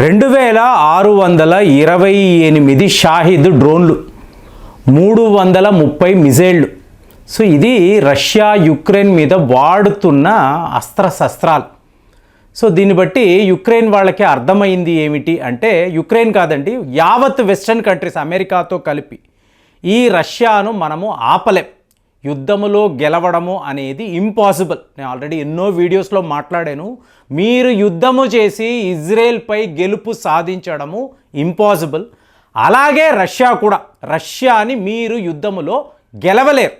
రెండు వేల ఆరు వందల ఇరవై ఎనిమిది షాహిద్ డ్రోన్లు మూడు వందల ముప్పై మిజైళ్ళు సో ఇది రష్యా యుక్రెయిన్ మీద వాడుతున్న అస్త్రశస్త్రాలు. సో దీన్ని బట్టి యుక్రెయిన్ వాళ్ళకి అర్థమైంది ఏమిటి అంటే యుక్రెయిన్ కాదండి యావత్ వెస్ట్రన్ కంట్రీస్ అమెరికాతో కలిపి ఈ రష్యాను మనము ఆపలేం. యుద్ధములో గెలవడము అనేది ఇంపాసిబుల్ నేను ఆల్రెడీ ఎన్నో వీడియోస్లో మాట్లాడాను. మీరు యుద్ధము చేసి ఇజ్రాయెల్పై గెలుపు సాధించడము ఇంపాసిబుల్ అలాగే రష్యా కూడా. రష్యాని మీరు యుద్ధములో గెలవలేరు.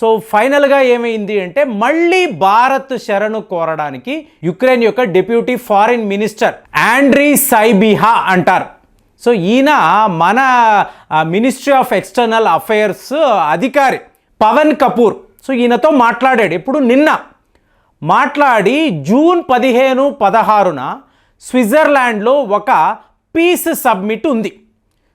సో ఫైనల్గా ఏమైంది అంటే మళ్ళీ భారత్ శరణు కోరడానికి యుక్రెయిన్ యొక్క deputy foreign minister Andrii Sybiha అంటారు. సో ఈయన మన మినిస్ట్రీ ఆఫ్ ఎక్స్టర్నల్ అఫైర్స్ అధికారి. పవన్ కపూర్. సో ఈయనతో మాట్లాడాడు. ఇప్పుడు నిన్న. మాట్లాడి జూన్ పదిహేను పదహారున స్విట్జర్లాండ్లో ఒక పీస్ సబ్మిట్ ఉంది.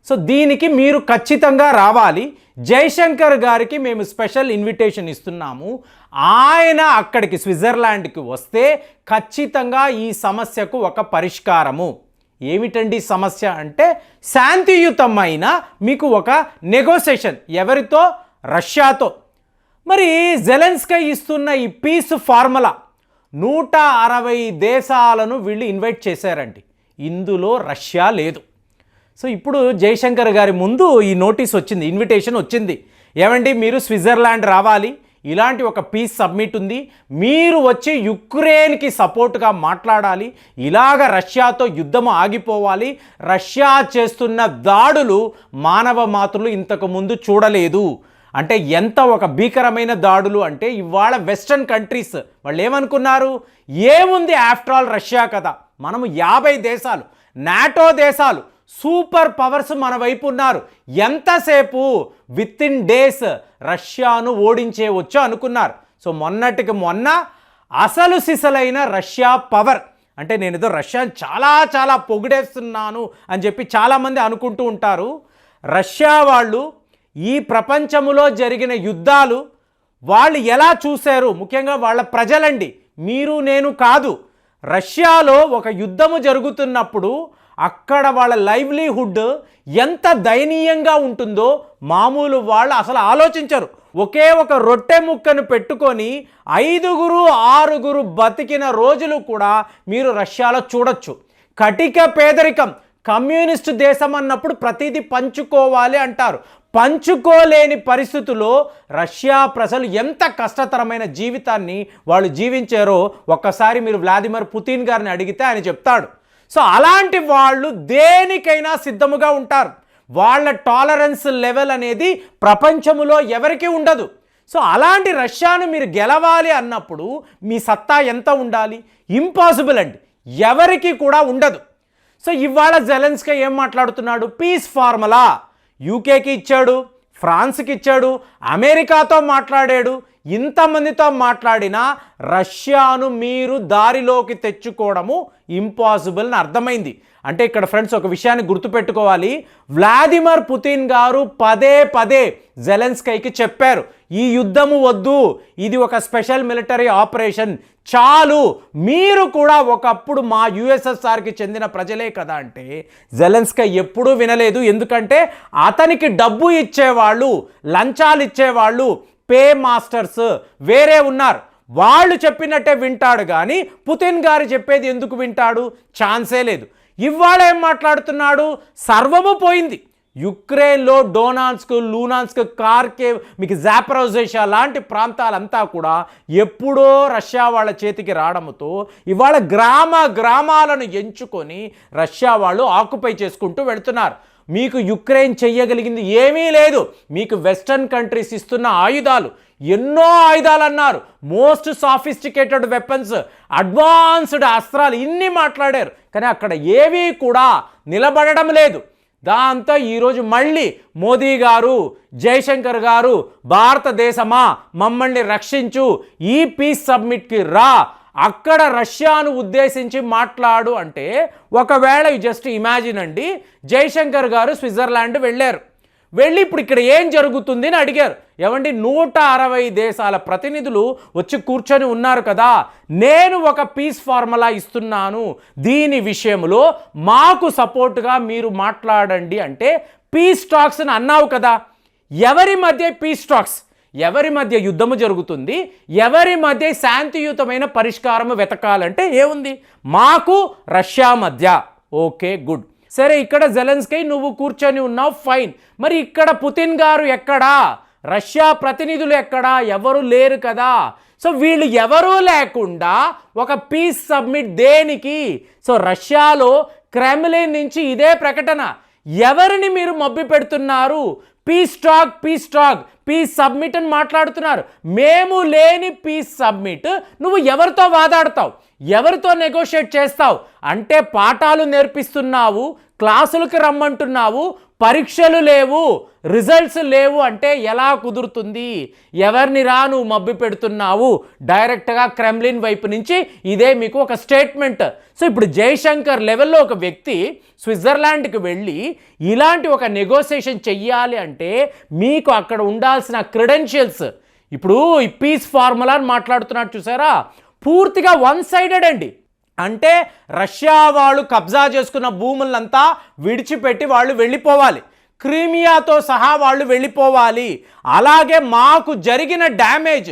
సో దీనికి మీరు ఖచ్చితంగా రావాలి. జైశంకర్ గారికి మేము స్పెషల్ ఇన్విటేషన్ ఇస్తున్నాము. ఆయన అక్కడికి స్విట్జర్లాండ్కి వస్తే ఖచ్చితంగా ఈ సమస్యకు ఒక పరిష్కారము. ఏమిటండి సమస్య అంటే శాంతియుతమైన మీకు ఒక నెగోసియేషన్ ఎవరితో? రష్యాతో. మరి జెలెన్స్కై ఇస్తున్న ఈ పీస్ ఫార్ములా నూట అరవై దేశాలను వీళ్ళు ఇన్వైట్ చేశారండి. ఇందులో రష్యా లేదు. సో ఇప్పుడు జయశంకర్ గారి ముందు ఈ నోటీస్ వచ్చింది ఇన్విటేషన్ వచ్చింది. ఏమండి మీరు స్విట్జర్లాండ్ రావాలి ఇలాంటి ఒక పీస్ సబ్మిట్ ఉంది మీరు వచ్చి యుక్రెయిన్కి సపోర్ట్గా మాట్లాడాలి ఇలాగ రష్యాతో యుద్ధం ఆగిపోవాలి రష్యా చేస్తున్న దాడులు మానవ మాతృలు ఇంతకు ముందు చూడలేదు. అంటే ఎంత ఒక భీకరమైన దాడులు అంటే ఇవాళ వెస్ట్రన్ కంట్రీస్ వాళ్ళు ఏమనుకున్నారు? ఏముంది ఆఫ్టర్ ఆల్ రష్యా కదా మనము యాభై దేశాలు నాటో దేశాలు సూపర్ పవర్స్ మన వైపు ఉన్నారు. ఎంతసేపు? విత్ ఇన్ డేస్ రష్యాను ఓడించేవచ్చు అనుకున్నారు. సో మొన్నటికి మొన్న అసలు సిసలైన రష్యా పవర్ అంటే నేను ఏదో రష్యాను చాలా చాలా పొగిడేస్తున్నాను అని చెప్పి చాలామంది అనుకుంటూ ఉంటారు. రష్యా వాళ్ళు ఈ ప్రపంచములో జరిగిన యుద్ధాలు వాళ్ళు ఎలా చూశారు? ముఖ్యంగా వాళ్ళ ప్రజలండి. మీరు నేను కాదు. రష్యాలో ఒక యుద్ధము జరుగుతున్నప్పుడు అక్కడ వాళ్ళ లైవ్లీహుడ్ ఎంత దయనీయంగా ఉంటుందో మామూలు వాళ్ళు అసలు ఆలోచించరు. ఒకే ఒక రొట్టె ముక్కను పెట్టుకొని ఐదుగురు ఆరుగురు బతికిన రోజులు కూడా మీరు రష్యాలో చూడొచ్చు. కటిక పేదరికం కమ్యూనిస్ట్ దేశం అన్నప్పుడు ప్రతిదీ పంచుకోవాలి అంటారు. పంచుకోలేని పరిస్థితుల్లో రష్యా ప్రజలు ఎంత కష్టతరమైన జీవితాన్ని వాళ్ళు జీవించారో ఒక్కసారి మీరు వ్లాదిమిర్ పుతిన్ గారిని అడిగితే ఆయన చెప్తాడు. సో అలాంటి వాళ్ళు దేనికైనా సిద్ధముగా ఉంటారు. వాళ్ళ టాలరెన్స్ లెవెల్ అనేది ప్రపంచములో ఎవరికీ ఉండదు. సో అలాంటి రష్యాను మీరు గెలవాలి అన్నప్పుడు మీ సత్తా ఎంత ఉండాలి? ఇంపాసిబుల్ అండి. ఎవరికి కూడా ఉండదు. సో ఇవాళ జెలెన్స్కే ఏం మాట్లాడుతున్నాడు? పీస్ ఫార్ములా యూకేకి ఇచ్చాడు ఫ్రాన్స్కి ఇచ్చాడు అమెరికాతో మాట్లాడాడు ఇంతమందితో మాట్లాడినా రష్యాను మీరు దారిలోకి తెచ్చుకోవడము ఇంపాసిబుల్ అని అర్థమైంది. అంటే ఇక్కడ ఫ్రెండ్స్ ఒక విషయాన్ని గుర్తుపెట్టుకోవాలి. వ్లాదిమిర్ పుతిన్ గారు పదే పదే జెలెన్స్కైకి చెప్పారు. ఈ యుద్ధము వద్దు ఇది ఒక స్పెషల్ మిలిటరీ ఆపరేషన్. చాలు మీరు కూడా ఒకప్పుడు మా యుఎస్ఎస్ఆర్కి చెందిన ప్రజలే కదా అంటే జెలెన్స్కై ఎప్పుడూ వినలేదు. ఎందుకంటే అతనికి డబ్బు ఇచ్చేవాళ్ళు లంచాలు ఇచ్చేవాళ్ళు పే మాస్టర్స్ వేరే ఉన్నారు. వాళ్ళు చెప్పినట్టే వింటాడు కానీ పుతిన్ గారు చెప్పేది ఎందుకు వింటాడు? ఛాన్సే లేదు. ఇవాళ ఏం మాట్లాడుతున్నాడు? సర్వము పోయింది. యుక్రెయిన్లో డోనాన్స్క్ లూనాన్స్క్ కార్కేవ్ మీకు జాపరోజేషియా లాంటి ప్రాంతాలంతా కూడా ఎప్పుడో రష్యా వాళ్ళ చేతికి రావడంతో ఇవాళ గ్రామ గ్రామాలను ఎంచుకొని రష్యా వాళ్ళు ఆక్యుపై చేసుకుంటూ వెళుతున్నారు. మీకు యుక్రెయిన్ చెయ్యగలిగింది ఏమీ లేదు. మీకు వెస్టర్న్ కంట్రీస్ ఇస్తున్న ఆయుధాలు ఎన్నో ఆయుధాలు అన్నారు మోస్ట్ సాఫిస్టికేటెడ్ వెపన్స్ అడ్వాన్స్డ్ అస్త్రాలు ఇన్ని మాట్లాడారు. కానీ అక్కడ ఏవీ కూడా నిలబడడం లేదు. దాంతో ఈరోజు మళ్ళీ మోదీ గారు జయశంకర్ గారు భారతదేశమా మమ్మల్ని రక్షించు ఈ పీస్ సబ్మిట్కి రా అక్కడ రష్యాను ఉద్దేశించి మాట్లాడు అంటే ఒకవేళ జస్ట్ ఇమాజిన్ అండి జయశంకర్ గారు స్విట్జర్లాండ్ వెళ్ళారు. వెళ్ళి ఇప్పుడు ఇక్కడ ఏం జరుగుతుంది అని అడిగారు. ఏమండి నూట అరవై దేశాల ప్రతినిధులు వచ్చి కూర్చొని ఉన్నారు కదా నేను ఒక పీస్ ఫార్ములా ఇస్తున్నాను. దీని విషయంలో మాకు సపోర్ట్గా మీరు మాట్లాడండి అంటే పీస్ టాక్స్ అని అన్నావు కదా. ఎవరి మధ్య పీస్ టాక్స్ ఎవరి మధ్య యుద్ధము జరుగుతుంది ఎవరి మధ్య శాంతియుతమైన పరిష్కారము వెతకాలంటే ఏముంది? మాకు రష్యా మధ్య. Okay good. సరే ఇక్కడ జెలెన్స్కై నువ్వు కూర్చొని ఉన్నావు ఫైన్. మరి ఇక్కడ పుతిన్ గారు ఎక్కడా? రష్యా ప్రతినిధులు ఎక్కడా? ఎవరు లేరు కదా. సో వీళ్ళు ఎవరూ లేకుండా ఒక పీస్ సబ్మిట్ దేనికి? సో రష్యాలో క్రెమ్లిన్ నుంచి ఇదే ప్రకటన. ఎవరిని మీరు మబ్బి పెడుతున్నారు peace talk peace talk peace summit అని మాట్లాడుతున్నారు. మేము లేని పీస్ సబ్మిట్ నువ్వు ఎవరితో వాదాడతావు? ఎవరితో నెగోషియేట్ చేస్తావు? అంటే పాఠాలు నేర్పిస్తున్నావు క్లాసులకు రమ్మంటున్నావు పరీక్షలు లేవు రిజల్ట్స్ లేవు అంటే ఎలా కుదురుతుంది? ఎవరిని రా నువ్వు మబ్బి పెడుతున్నావు? డైరెక్ట్గా క్రెమ్లిన్ వైపు నుంచి ఇదే మీకు ఒక స్టేట్మెంట్ సో ఇప్పుడు జైశంకర్ లెవెల్లో ఒక వ్యక్తి స్విట్జర్లాండ్కి వెళ్ళి ఇలాంటి ఒక నెగోసియేషన్ చెయ్యాలి అంటే మీకు అక్కడ ఉండాల్సిన క్రెడెన్షియల్స్ ఇప్పుడు ఈ పీస్ ఫార్ములా అని మాట్లాడుతున్నాడు చూసారా? పూర్తిగా వన్ సైడెడ్ అండి. అంటే రష్యా వాళ్ళు కబ్జా చేసుకున్న భూములంతా విడిచిపెట్టి వాళ్ళు వెళ్ళిపోవాలి. క్రీమియాతో సహా వాళ్ళు వెళ్ళిపోవాలి. అలాగే మాకు జరిగిన డ్యామేజ్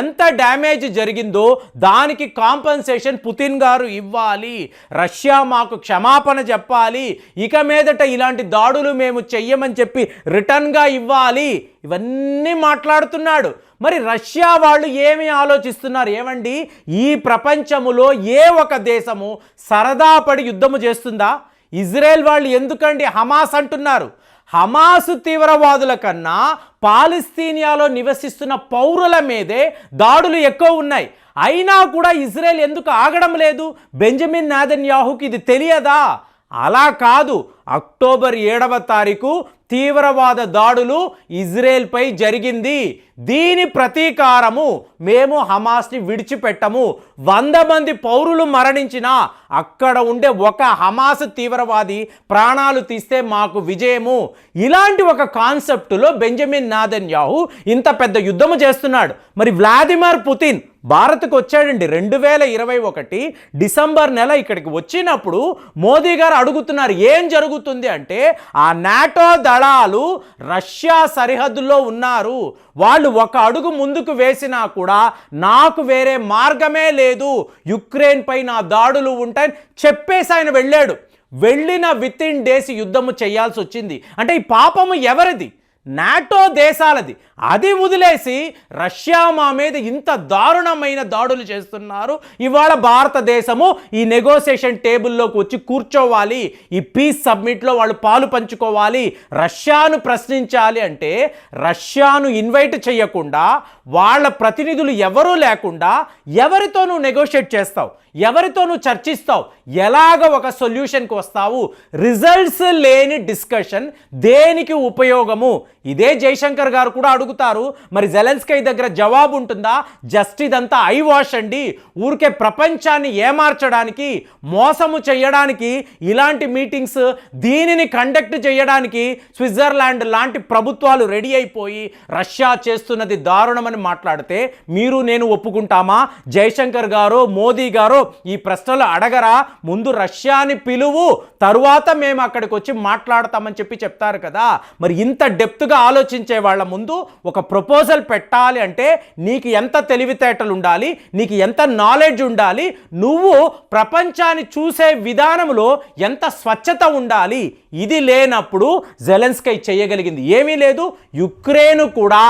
ఎంత డ్యామేజ్ జరిగిందో దానికి కాంపన్సేషన్ పుతిన్ గారు ఇవ్వాలి. రష్యా మాకు క్షమాపణ చెప్పాలి. ఇక మీదట ఇలాంటి దాడులు మేము చెయ్యమని చెప్పి రిటర్న్గా ఇవ్వాలి. ఇవన్నీ మాట్లాడుతున్నాడు. మరి రష్యా వాళ్ళు ఏమి ఆలోచిస్తున్నారు? ఏమండి? ఈ ప్రపంచములో ఏ ఒక దేశము సరదా పడి యుద్ధము చేస్తుందా? ఇజ్రాయెల్ వాళ్ళు ఎందుకండి హమాస్ అంటున్నారు? హమాసు తీవ్రవాదుల కన్నా పాలిస్తీనియాలో నివసిస్తున్న పౌరుల మీదే దాడులు ఎక్కువ ఉన్నాయి. అయినా కూడా ఇజ్రాయెల్ ఎందుకు ఆగడం లేదు? బెంజమిన్ నాదన్ యాహుకి ఇది తెలియదా? అలా కాదు. అక్టోబర్ ఏడవ తారీఖు తీవ్రవాద దాడులు ఇజ్రాయెల్పై జరిగింది. దీని ప్రతీకారము మేము హమాస్ని విడిచిపెట్టము. వంద మంది పౌరులు మరణించినా అక్కడ ఉండే ఒక హమాస్ తీవ్రవాది ప్రాణాలు తీస్తే మాకు విజయము. ఇలాంటి ఒక కాన్సెప్టులో బెంజమిన్ నాదన్ యాహు ఇంత పెద్ద యుద్ధము చేస్తున్నాడు. మరి వ్లాదిమిర్ పుతిన్ భారత్కు వచ్చాడండి. రెండు వేల ఇరవై ఒకటి డిసెంబర్ నెల ఇక్కడికి వచ్చినప్పుడు మోదీ గారు అడుగుతున్నారు ఏం జరుగుతుంది అంటే ఆ నాటో దళాలు రష్యా సరిహద్దులో ఉన్నారు. వాళ్ళు ఒక అడుగు ముందుకు వేసినా కూడా నాకు వేరే మార్గమే లేదు. యుక్రెయిన్ పై నా దాడులు ఉంటాయని చెప్పేసి ఆయన వెళ్ళాడు. వెళ్ళిన విత్ ఇన్ డేస్ యుద్ధము చేయాల్సి వచ్చింది. అంటే ఈ పాపము ఎవరిది? నాటో దేశాలది. అది వదిలేసి రష్యా మా మీద ఇంత దారుణమైన దాడులు చేస్తున్నారు. ఇవాళ భారతదేశము ఈ నెగోసియేషన్ టేబుల్లోకి వచ్చి కూర్చోవాలి. ఈ పీస్ సబ్మిట్లో వాళ్ళు పాలు పంచుకోవాలి. రష్యాను ప్రశ్నించాలి అంటే రష్యాను ఇన్వైట్ చేయకుండా వాళ్ళ ప్రతినిధులు ఎవరూ లేకుండా ఎవరితో నువ్వు నెగోషియేట్ చేస్తావు? ఎవరితో నువ్వు చర్చిస్తావు? ఎలాగ ఒక సొల్యూషన్కి వస్తావు? రిజల్ట్స్ లేని డిస్కషన్ దేనికి ఉపయోగము? ఇదే జైశంకర్ గారు కూడా అడుగుతారు మరి జెలెన్స్కై దగ్గర జవాబు ఉంటుందా? జస్ట్ ఇదంతా ఐ వాష్ అండి. ఊరికే ప్రపంచాన్ని ఏమార్చడానికి మోసము చేయడానికి ఇలాంటి మీటింగ్స్ దీనిని కండక్ట్ చేయడానికి స్విట్జర్లాండ్ లాంటి ప్రభుత్వాలు రెడీ అయిపోయి రష్యా చేస్తున్నది దారుణమని మాట్లాడితే మీరు నేను ఒప్పుకుంటామా? జైశంకర్ గారు మోదీ గారు ఈ ప్రశ్నలు అడగరా? ముందు రష్యాని పిలువు తరువాత మేము అక్కడికి వచ్చి మాట్లాడతామని చెప్పి చెప్తారు కదా. మరి ఇంత ముందుగా ఆలోచించే వాళ్ళ ముందు ఒక ప్రపోజల్ పెట్టాలి అంటే నీకు ఎంత తెలివితేటలు ఉండాలి నీకు ఎంత నాలెడ్జ్ ఉండాలి నువ్వు ప్రపంచాన్ని చూసే విధానంలో ఎంత స్వచ్ఛత ఉండాలి ఇది లేనప్పుడు జెలెన్స్కై చేయగలిగింది ఏమీ లేదు. యుక్రెయిన్ కూడా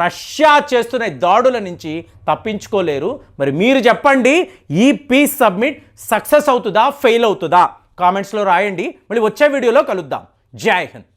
రష్యా చేస్తున్న దాడుల నుంచి తప్పించుకోలేరు. మరి మీరు చెప్పండి ఈ పీస్ సబ్మిట్ సక్సెస్ అవుతుందా ఫెయిల్ అవుతుందా? కామెంట్స్లో రాయండి. మళ్ళీ వచ్చే వీడియోలో కలుద్దాం. జై హింద్.